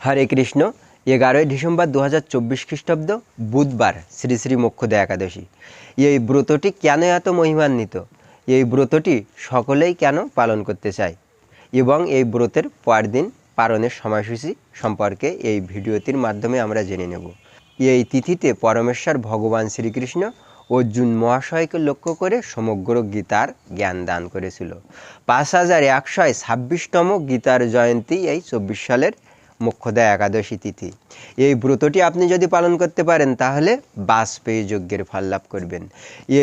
হরে কৃষ্ণ, এগারোই ডিসেম্বর দু হাজার চব্বিশ খ্রিস্টাব্দ, বুধবার, শ্রী শ্রী মোক্ষদা একাদশী। এই ব্রতটি কেন এত মহিমান্বিত? এই ব্রতটি সকলেই কেন পালন করতে চায়? এবং এই ব্রতের পরদিন পালনের সময়সূচি সম্পর্কে এই ভিডিওটির মাধ্যমে আমরা জেনে নেব। এই তিথিতে পরমেশ্বর ভগবান শ্রীকৃষ্ণ অর্জুন মহাশয়কে লক্ষ্য করে সমগ্র গীতার জ্ঞান দান করেছিল। পাঁচ হাজার একশো ছাব্বিশতম গীতার জয়ন্তী এই চব্বিশ সালের মোক্ষদা একাদশী তিথি। এই ব্রতটি আপনি যদি পালন করতে পারেন, তাহলে বাজপেয়ী যজ্ঞের ফল লাভ করবেন।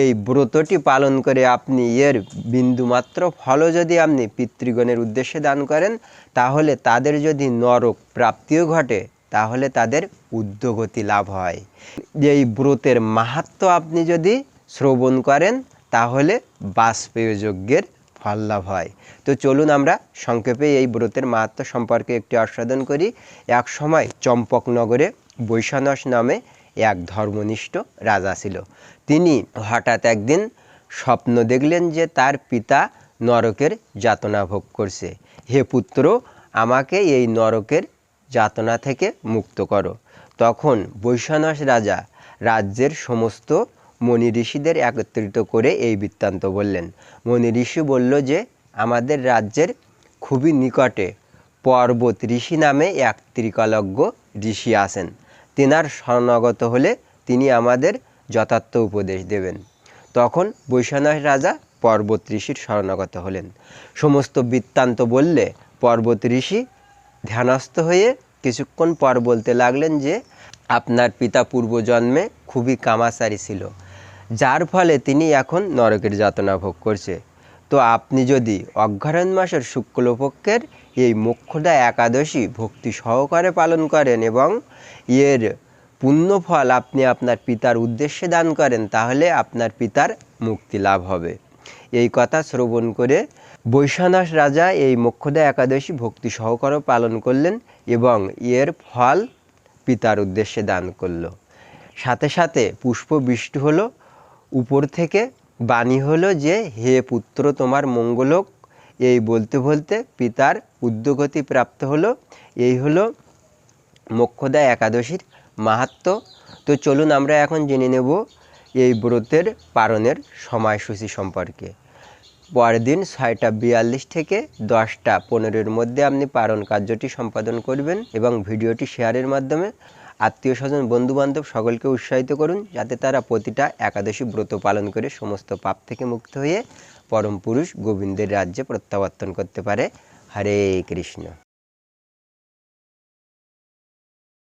এই ব্রতটি পালন করে আপনি এর বিন্দুমাত্র ফলও যদি আপনি পিতৃগণের উদ্দেশ্যে দান করেন, তাহলে তাদের যদি নরক প্রাপ্তিও ঘটে, তাহলে তাদের উদ্যোগতি লাভ হয়। এই ব্রতের মাহাত্ম আপনি যদি শ্রবণ করেন, তাহলে বাজপেয় যজ্ঞের ফল হয়। তো চলুন আমরা সংক্ষেপে এই ব্রতের মাহাত্ম সম্পর্কে একটি আস্বাদন করি। এক সময় চম্পকনগরে বৈশানস নামে এক ধর্মনিষ্ঠ রাজা ছিল। তিনি হঠাৎ একদিন স্বপ্ন দেখলেন যে তার পিতা নরকের যাতনা ভোগ করছে। হে পুত্র, আমাকে এই নরকের যাতনা থেকে মুক্ত করো। তখন বৈশানস রাজা রাজ্যের সমস্ত মণি ঋষিদের একত্রিত করে এই বৃত্তান্ত বললেন। মণি ঋষি বলল যে, আমাদের রাজ্যের খুবই নিকটে পর্বত ঋষি নামে এক ত্রিকালজ্ঞ ঋষি আছেন। তেনার শরণাগত হলে তিনি আমাদের যথার্থ উপদেশ দেবেন। তখন বৈশানস রাজা পর্বত ঋষির শরণাগত হলেন। সমস্ত বৃত্তান্ত বললে, পর্বত ঋষি ধ্যানস্থ হয়ে কিছুক্ষণ পর বলতে লাগলেন যে, আপনার পিতা পূর্বজন্মে খুবই কামাচারী ছিল। যার ফলে তিনি এখন নরকের যাতনা ভোগ করছে। তো আপনি যদি অঘ্রায়ণ মাসের শুক্লপক্ষের এই মোক্ষদা একাদশী ভক্তি সহকারে পালন করেন এবং এর পুণ্যফল আপনি আপনার পিতার উদ্দেশ্যে দান করেন, তাহলে আপনার পিতার মুক্তি লাভ হবে। এই কথা শ্রবণ করে বৈশানাস রাজা এই মোক্ষদা একাদশী ভক্তি সহকারে পালন করলেন এবং এর ফল পিতার উদ্দেশ্যে দান করল। সাথে সাথে পুষ্প বৃষ্টি হলো উপর থেকে বাণী হলো যে, হে পুত্র, তোমার মঙ্গল হোক এই বলতে বলতে পিতার উদ্যোগতি প্রাপ্ত হলো। এই হলো মোক্ষদা একাদশীর মাহাত্ম। তো চলুন আমরা এখন জেনে নেব এই ব্রতের পারণের সময়সূচি সম্পর্কে। পরের দিন ছয়টা বিয়াল্লিশ থেকে দশটা পনেরোর মধ্যে আপনি পারণ কার্যটি সম্পাদন করবেন এবং ভিডিওটি শেয়ারের মাধ্যমে আত্মীয় স্বজন, বন্ধুবান্ধব সকলকে উৎসাহিত করুন যাতে তারা প্রতিটা একাদশী ব্রত পালন করে সমস্ত পাপ থেকে মুক্ত হয়ে পরম পুরুষ গোবিন্দের রাজ্যে প্রত্যাবর্তন করতে পারে। হরে কৃষ্ণ।